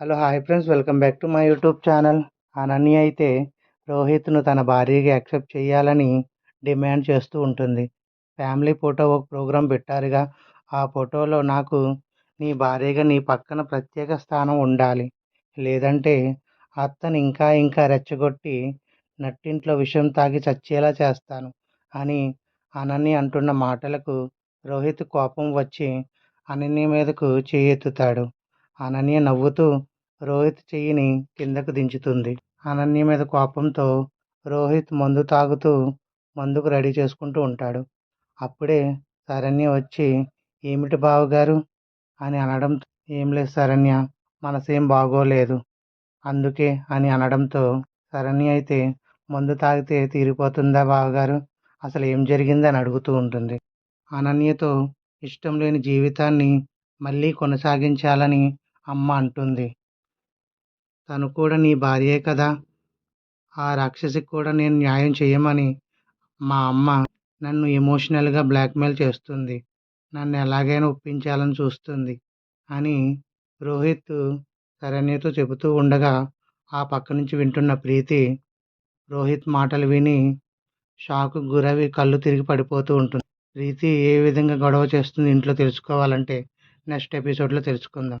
Hello hi friends. Welcome back to my YouTube channel. Ananya అయితే రోహిత్ను తన భార్యగా యాక్సెప్ట్ చేయాలని డిమాండ్ చేస్తూ ఉంటుంది. ఫ్యామిలీ ఫోటో ఒక ప్రోగ్రాం పెట్టారుగా. ఆ ఫోటోలో నాకు నీ భార్యగా నీ పక్కన ప్రత్యేక స్థానం ఉండాలి. లేదంటే అత్తని ఇంకా ఇంకా రెచ్చగొట్టి నట్టింట్లో విషం తాగి చచ్చేలా చేస్తాను అని అనన్య అంటున్న మాటలకు రోహిత్ కోపం వచ్చి అనన్య మీదకు చేయెత్తుతాడు అనన్య నవ్వుతూ రోహిత్ చెయ్యిని కిందకు దించుతుంది. అనన్య మీద కోపంతో రోహిత్ మందు తాగుతూ మందుకు రెడీ చేసుకుంటూ ఉంటాడు. అప్పుడే శరణ్య వచ్చి ఏమిటి బావగారు? అని అనడం ఏం లేదు శరణ్య మనసేం బాగోలేదు. అందుకే అని అనడంతో శరణ్య అయితే మందు తాగితే తీరిపోతుందా బావగారు? అసలు ఏం జరిగిందని అడుగుతూ ఉంటుంది. అనన్యతో ఇష్టం లేని జీవితాన్ని మళ్ళీ కొనసాగించాలని అమ్మ అంటుంది. తను కూడా నీ భార్యే కదా. ఆ రాక్షసికి కూడా నేను న్యాయం చేయమని మా అమ్మ నన్ను ఎమోషనల్గా బ్లాక్మెయిల్ చేస్తుంది. నన్ను ఎలాగైనా ఒప్పించాలని చూస్తుంది అని రోహిత్ శరణ్యతో చెబుతూ ఉండగా ఆ పక్క నుంచి వింటున్న ప్రీతి రోహిత్ మాటలు విని షాకు గురవి కళ్ళు తిరిగి పడిపోతూ ఉంటుంది. ప్రీతి ఏ విధంగా గొడవ చేస్తుంది ఇంట్లో తెలుసుకోవాలంటే నెక్స్ట్ ఎపిసోడ్లో తెలుసుకుందాం.